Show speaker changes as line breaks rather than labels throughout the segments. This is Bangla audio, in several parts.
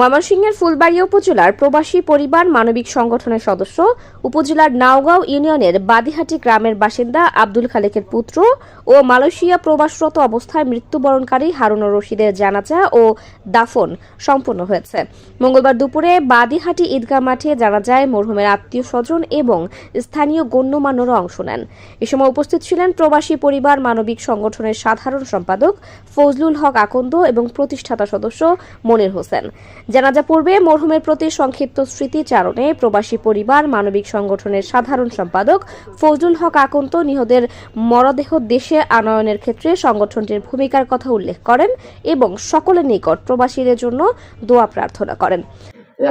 ময়মনসিংহের ফুলবাড়িয়া উপজেলার প্রবাসী পরিবার মানবিক সংগঠনের সদস্য, উপজেলার নাওগাঁও ইউনিয়নের বাদিহাটি গ্রামের বাসিন্দা আব্দুল খালেকের পুত্র ও মালয়েশিয়া প্রবাসরত অবস্থায় মৃত্যুবরণকারী হারুনুর রশিদের জানাজা ও দাফন সম্পন্ন হয়েছে। মঙ্গলবার দুপুরে বাদিহাটি ঈদগাহ মাঠে জানাজায় মরহুমের আত্মীয় স্বজন এবং স্থানীয় গণ্যমান্যরা অংশ নেন। এ সময় উপস্থিত ছিলেন প্রবাসী পরিবার মানবিক সংগঠনের সাধারণ সম্পাদক ফজলুল হক আকন্দ এবং প্রতিষ্ঠাতা সদস্য মনির হোসেন। জানাজা পূর্বে মরহুমের প্রতি সংক্ষিপ্ত স্মৃতিচারণে প্রবাসী পরিবার, মানবিক সংগঠনের সাধারণ সম্পাদক ফজলুল হক আকন্ত নিহতের মরদেহ দেশে আনয়নের ক্ষেত্রে সংগঠনটির ভূমিকার কথা উল্লেখ করেন এবং সকলের নিকট প্রবাসীদের জন্য দোয়া প্রার্থনা করেন।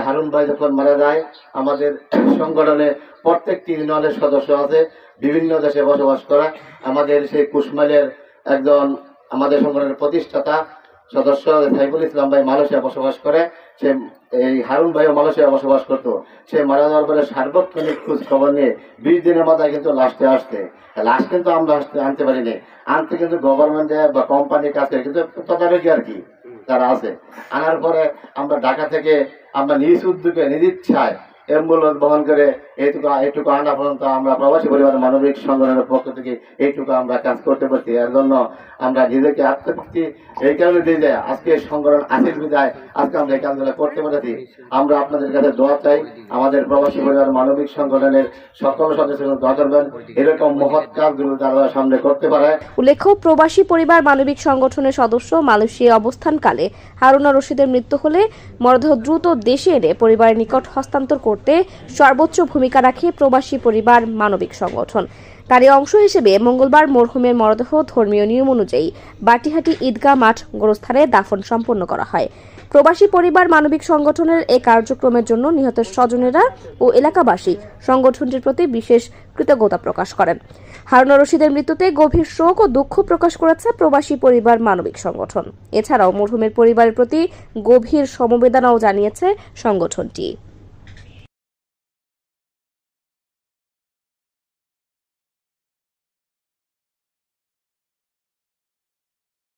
হারুন ভাই যখন মারা যায়, আমাদের সংগঠনে প্রত্যেকটি ইউনিয়নের সদস্য আছে, বিভিন্ন দেশে বসবাস করা। আমাদের সেই কুশমাইলের একজন আমাদের সংগঠনের প্রতিষ্ঠাতা সদস্য সাইফুল ইসলাম ভাই মালয়েশিয়া বসবাস করে, সে এই হারুন ভাইও মালয়েশিয়া বসবাস করতো। সে মারা যাওয়ার পরে সার্বক্ষণিক খোঁজ খবর নিয়ে বিশ দিনের মাথায় কিন্তু লাস্টে আসতে লাশ কিন্তু আমরা আসতে আনতে পারিনি। আনতে কিন্তু গভর্নমেন্টে বা কোম্পানির কাছে কিন্তু তদারকি আর কি, তারা আছে। আনার পরে আমরা ঢাকা থেকে আমরা নিজ উদ্যোগে, নিজ ইচ্ছায় অ্যাম্বুলেন্স বহন করে এইটুকু এইটুকু আনা পর্যন্ত আমরা প্রবাসী পরিবার মানবিক সংগঠনের পক্ষ থেকে এইটুকু আমরা কাজ করতে পারছি। এর জন্য আমরা নিজেকে আত্মতৃপ্তি এই কারণে দিয়ে যায় আজকে সংগঠন আসির বিদায়, আজকে আমরা এই কাজগুলো করতে পেরেছি। আমরা আপনাদের কাছে দোয়া চাই, আমাদের প্রবাসী পরিবার মানবিক সংগঠনের সকল সদস্যদের দোয়া করবেন। এরকম মহৎ কাজগুলো তারা সামনে করতে পারে।
উল্লেখ্য, প্রবাসী পরিবার মানবিক সংগঠনের সদস্য মালয়েশিয়ায় অবস্থানকালে হারুনা রশিদের মৃত্যু হলে মরদেহ দ্রুত দেশে এনে পরিবারের নিকট হস্তান্তর করতে সর্বোচ্চ ভূমিকা রাখে প্রবাসী পরিবার মানবিক সংগঠন। তারই অংশ হিসেবে মঙ্গলবার মরহুমের মরদেহ ধর্মীয় নিয়ম অনুযায়ী বাটিহাটি ঈদগাহ মাঠ গোরস্থানে দাফন সম্পন্ন করা হয়। প্রবাসী পরিবার মানবিক সংগঠনের এই কার্যক্রমের জন্য নিহতের স্বজনেরা ও এলাকাবাসী সংগঠনটির প্রতি বিশেষ কৃতজ্ঞতা প্রকাশ করেন। হারুনা রশিদের মৃত্যুতে গভীর শোক ও দুঃখ প্রকাশ করেছে প্রবাসী পরিবার মানবিক সংগঠন। এছাড়াও মরহুমের পরিবারের প্রতি গভীর সমবেদনাও জানিয়েছে সংগঠনটি।